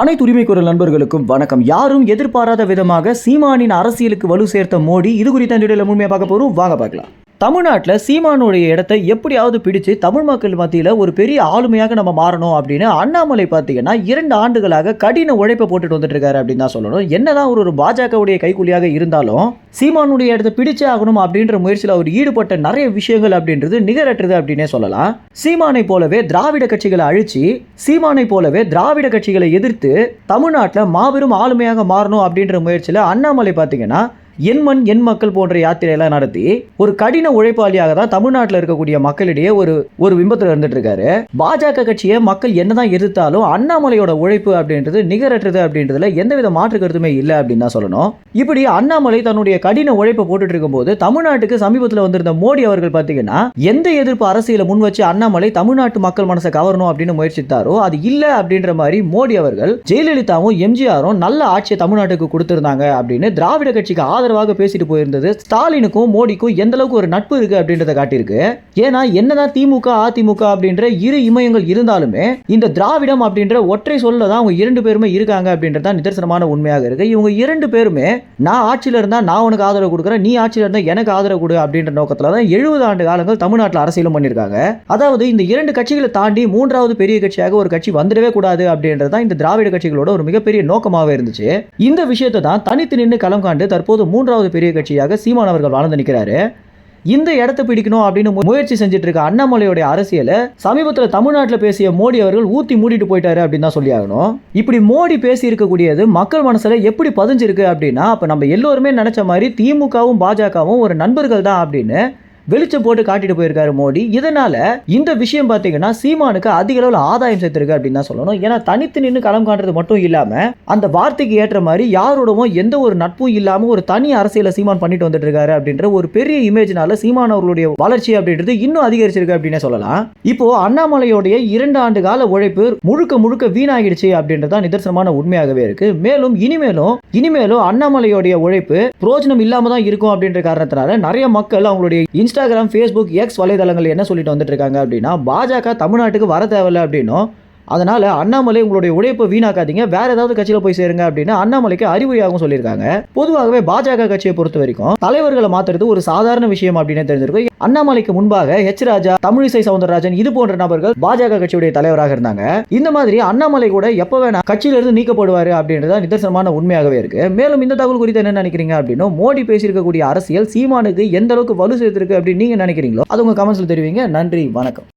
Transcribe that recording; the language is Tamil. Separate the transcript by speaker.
Speaker 1: அனைத்து உரிமை குரல் நண்பர்களுக்கும் வணக்கம். யாரும் எதிர்பாராத விதமாக சீமானின் அரசியலுக்கு வலு சேர்த்த மோடி இது குறித்த முழுமையாக பார்க்க போறோம். வாங்க பார்க்கலாம். தமிழ்நாட்டில் சீமானுடைய இடத்தை எப்படியாவது பிடிச்சு தமிழ் மக்கள் மத்தியில் ஒரு பெரிய ஆளுமையாக நம்ம மாறணும் அப்படின்னு அண்ணாமலை பார்த்தீங்கன்னா இரண்டு ஆண்டுகளாக கடின உழைப்பை போட்டுட்டு வந்துட்டு இருக்காரு அப்படின்னு தான் சொல்லணும். என்னதான் ஒரு ஒரு பாஜகவுடைய கைகூலியாக இருந்தாலும் சீமானுடைய இடத்தை பிடிச்சே ஆகணும் அப்படின்ற முயற்சியில் அவர் ஈடுபட்ட நிறைய விஷயங்கள் அப்படின்றது நிகரற்றது அப்படின்னே சொல்லலாம். சீமானை போலவே திராவிட கட்சிகளை அழிச்சு சீமானை போலவே திராவிட கட்சிகளை எதிர்த்து தமிழ்நாட்டில் மாபெரும் ஆளுமையாக மாறணும் அப்படின்ற முயற்சியில் அண்ணாமலை பார்த்தீங்கன்னா என் மண் என் மக்கள் போன்ற யாத்திரையெல்லாம் நடத்தி ஒரு கடின உழைப்பாளியாக தான் தமிழ்நாட்டில் இருக்கக்கூடிய மக்களிடையே ஒரு ஒரு பிம்பத்தில் இருந்துட்டு இருக்காரு பாஜக கட்சியை மக்கள் என்னதான் எதிர்த்தாலும் அண்ணாமலையோட உழைப்பு அப்படின்றது நிகரற்றது அப்படின்றதுல எந்தவித மாற்று கருத்துமே இல்லை அப்படின்னு தான் சொல்லணும். இப்படி அண்ணாமலை தன்னுடைய கடின உழைப்பை போட்டுட்டு இருக்கும்போது தமிழ்நாட்டுக்கு சமீபத்தில் வந்திருந்த மோடி அவர்கள் பார்த்தீங்கன்னா எந்த எதிர்ப்பு அரசியலை முன் வச்சு அண்ணாமலை தமிழ்நாட்டு மக்கள் மனசை கவரணும் அப்படின்னு முயற்சித்தாரோ அது இல்லை அப்படின்ற மாதிரி மோடி அவர்கள் ஜெயலலிதாவும் எம்ஜிஆரும் நல்ல ஆட்சியை தமிழ்நாட்டுக்கு கொடுத்திருந்தாங்க அப்படின்னு திராவிட கட்சிக்கு ஆதரவு ஆதரவாக பேசிட்டு போயிருந்தது. ஸ்டாலினுக்கும் மோடிக்கும் எந்த அளவுக்கு ஒரு நட்பு இருக்கு அப்படின்றத காட்டியிருக்கு. ஏன்னா என்னதான் திமுக அதிமுக அப்படின்ற இரு இமயங்கள் இருந்தாலுமே இந்த திராவிடம் அப்படின்ற ஒற்றை சொல்ல தான் அவங்க இரண்டு பேருமே இருக்காங்க அப்படின்றது தான் நிதர்சனமான உண்மையாக இருக்கு. இவங்க இரண்டு பேருமே நான் ஆட்சியில் இருந்தால் நான் உனக்கு ஆதரவு கொடுக்குறேன் நீ ஆட்சியில் இருந்தால் எனக்கு ஆதரவு கொடு அப்படின்ற நோக்கத்தில் தான் எழுபது ஆண்டு காலங்கள் தமிழ்நாட்டில் அரசியலும் பண்ணியிருக்காங்க. அதாவது இந்த இரண்டு கட்சிகளை தாண்டி மூன்றாவது பெரிய கட்சியாக ஒரு கட்சி வந்துடவே கூடாது அப்படின்றது தான் இந்த திராவிட கட்சிகளோட ஒரு மிகப்பெரிய நோக்கமாக இருந்துச்சு. இந்த விஷயத்தை தான் தனித்து நின்று களம் காண்டு தற்போது மூன்றாவது பெரிய கட்சியாக சீமான் அவர்கள் வாழ்ந்து நிற்கிறாரு. இந்த இடத்த பிடிக்கணும் அப்படின்னு முயற்சி செஞ்சுட்டு இருக்க அண்ணாமலையோட அரசியலை சமீபத்தில் தமிழ்நாட்டில் பேசிய மோடி அவர்கள் ஊத்தி மூடிட்டு போயிட்டாரு அப்படின்னு தான் சொல்லி ஆகணும் இப்படி மோடி பேசி இருக்கக்கூடியது மக்கள் மனசில் எப்படி பதிஞ்சிருக்கு அப்படின்னா அப்போ நம்ம எல்லோருமே நினச்ச மாதிரி திமுகவும் பாஜகவும் ஒரு நண்பர்கள் தான் அப்படின்னு வெளிச்சம் போட்டு காட்டிட்டு போயிருக்காரு மோடி. இதனால இந்த விஷயம் பார்த்தீங்கன்னா சீமானுக்கு அதிக அளவில் ஆதாயம் சேர்த்திருக்கு அப்படின்னு தான் சொல்லணும். ஏன்னா தனித்து நின்று களம் காண்றது மட்டும் இல்லாம அந்த வார்த்தைக்கு ஏற்ற மாதிரி யாரோடவும் எந்த ஒரு நட்பும் இல்லாம ஒரு தனி அரசியலை சீமான் பண்ணிட்டு வந்துட்டு இருக்காரு அப்படின்ற ஒரு பெரிய இமேஜ்னால சீமான் அவர்களுடைய வளர்ச்சி அப்படின்றது இன்னும் அதிகரிச்சிருக்கு அப்படின்னே சொல்லலாம். இப்போ அண்ணாமலையோடைய இரண்டு ஆண்டு கால உழைப்பு முழுக்க முழுக்க வீணாகிடுச்சு அப்படின்றது தான் நிதர்சனமான உண்மையாகவே இருக்கு. மேலும் இனிமேலும் இனிமேலும் அண்ணாமலையோடைய உழைப்பு பிரோஜனம் இல்லாம தான் இருக்கும் அப்படின்ற காரணத்தினால நிறைய மக்கள் அவங்களுடைய இன்ஸ்டாகிராம் ஃபேஸ்புக் எக்ஸ் வலைதளங்கள் என்ன சொல்லிட்டு வந்துட்டு இருக்காங்க அப்படின்னா பாஜக தமிழ்நாட்டுக்கு வர தேவையில்ல அப்படின்னும் அதனால அண்ணாமலை உங்களுடைய உழைப்பை வீணாக்காதீங்க. வேற ஏதாவது கட்சியில போய் சேருங்க அப்படின்னு அண்ணாமலைக்கு அறிவுரையாகவும் சொல்லியிருக்காங்க. பொதுவாகவே பாஜக கட்சியை பொறுத்த வரைக்கும் தலைவர்களை மாத்துறது ஒரு சாதாரண விஷயம் அப்படின்னு தெரிஞ்சிருக்கும். அண்ணாமலைக்கு முன்பாக ஹெச் ராஜா தமிழிசை சவுந்தரராஜன் இது போன்ற நபர்கள் பாஜக கட்சியுடைய தலைவராக இருந்தாங்க. இந்த மாதிரி அண்ணாமலை கூட எப்போ வேணா கட்சியிலிருந்து நீக்கப்படுவார் அப்படின்றத நிதர்சனமான உண்மையாகவே இருக்கு. மேலும் இந்த தகவல் குறித்து என்ன நினைக்கிறீங்க அப்படின்னு மோடி பேசியிருக்கக்கூடிய அரசியல் சீமானுக்கு எந்த அளவுக்கு வலு சேர்த்திருக்கு அப்படின்னு நீங்க நினைக்கிறீங்களோ அது உங்க கமெண்ட்ஸ்ல தெரிவிங்க. நன்றி வணக்கம்.